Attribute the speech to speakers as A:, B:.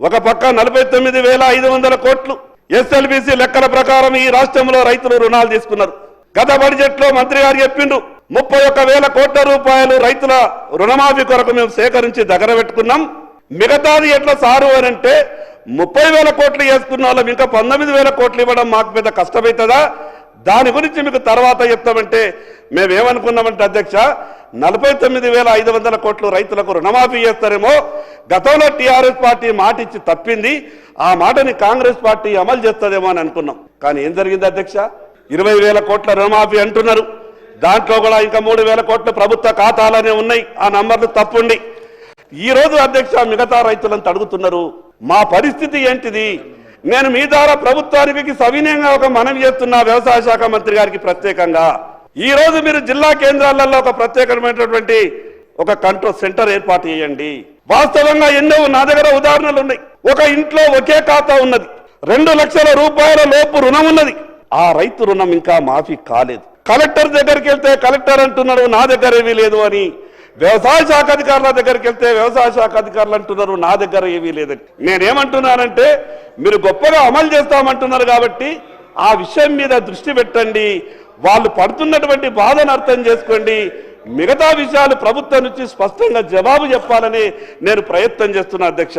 A: ఒక పక్క నలభై తొమ్మిది వేల ఐదు వందల కోట్లు ఎస్ఎల్బిసి లెక్కల ప్రకారం ఈ రాష్ట్రంలో రైతులు రుణాలు తీసుకున్నారు. గత బడ్జెట్లో మంత్రి గారు చెప్పిండు ముప్పై ఒక్క వేల కోట్ల రూపాయలు రైతుల రుణమాఫీ కొరకు మేము సేకరించి దగ్గర పెట్టుకున్నాం. మిగతాది ఎట్లా సారు అని అంటే ముప్పై వేల కోట్లు వేసుకున్న వాళ్ళం ఇంకా పంతొమ్మిది వేల కోట్లు ఇవ్వడం మాకు పెద్ద కష్టమవుతుందా దాని గురించి మీకు తర్వాత చెప్తామంటే మేమేమనుకున్నామంటే అధ్యక్ష నలభై తొమ్మిది వేల ఐదు వందల కోట్లు రైతులకు రుణమాఫీ చేస్తారేమో గతంలో టీఆర్ఎస్ పార్టీ మాట ఇచ్చి తప్పింది ఆ మాటని కాంగ్రెస్ పార్టీ అమలు చేస్తుందేమో అని అనుకున్నాం. కానీ ఏం జరిగింది అధ్యక్ష? ఇరవై వేల కోట్ల రుణమాఫీ అంటున్నారు. దాంట్లో కూడా ఇంకా మూడు వేల కోట్ల ప్రభుత్వ ఖాతాలనే ఉన్నాయి. ఆ నంబర్లు తప్పుండి. ఈ రోజు అధ్యక్ష మిగతా రైతులను అడుగుతున్నారు మా పరిస్థితి ఏంటిది? నేను మీ ద్వారా ప్రభుత్వానికి సవినయంగా ఒక మనవి చేస్తున్నా వ్యవసాయ శాఖ మంత్రి గారికి ప్రత్యేకంగా. ఈ రోజు మీరు జిల్లా కేంద్రాలలో ఒక ప్రత్యేకమైనటువంటి ఒక కంట్రోల్ సెంటర్ ఏర్పాటు చేయండి. వాస్తవంగా ఎన్నో నా దగ్గర ఉదాహరణలు ఉన్నాయి. ఒక ఇంట్లో ఒకే ఖాతా ఉన్నది. రెండు లక్షల రూపాయల లోపు రుణం ఉన్నది. ఆ రైతు రుణం ఇంకా మాఫీ కాలేదు. కలెక్టర్ దగ్గరికి వెళ్తే కలెక్టర్ అంటున్నాడు నా దగ్గర ఏమీ లేదు అని. వ్యవసాయ శాఖ అధికారుల దగ్గరికి వెళ్తే వ్యవసాయ శాఖ అధికారులు అంటున్నారు నా దగ్గర ఏమీ లేదని. నేనేమంటున్నానంటే మీరు గొప్పగా అమలు చేస్తామంటున్నారు కాబట్టి ఆ విషయం మీద దృష్టి పెట్టండి. వాళ్ళు పడుతున్నటువంటి బాధను అర్థం చేసుకోండి. మిగతా విషయాలు ప్రభుత్వం నుంచి స్పష్టంగా జవాబు చెప్పాలని నేను ప్రయత్నం చేస్తున్నా అధ్యక్ష.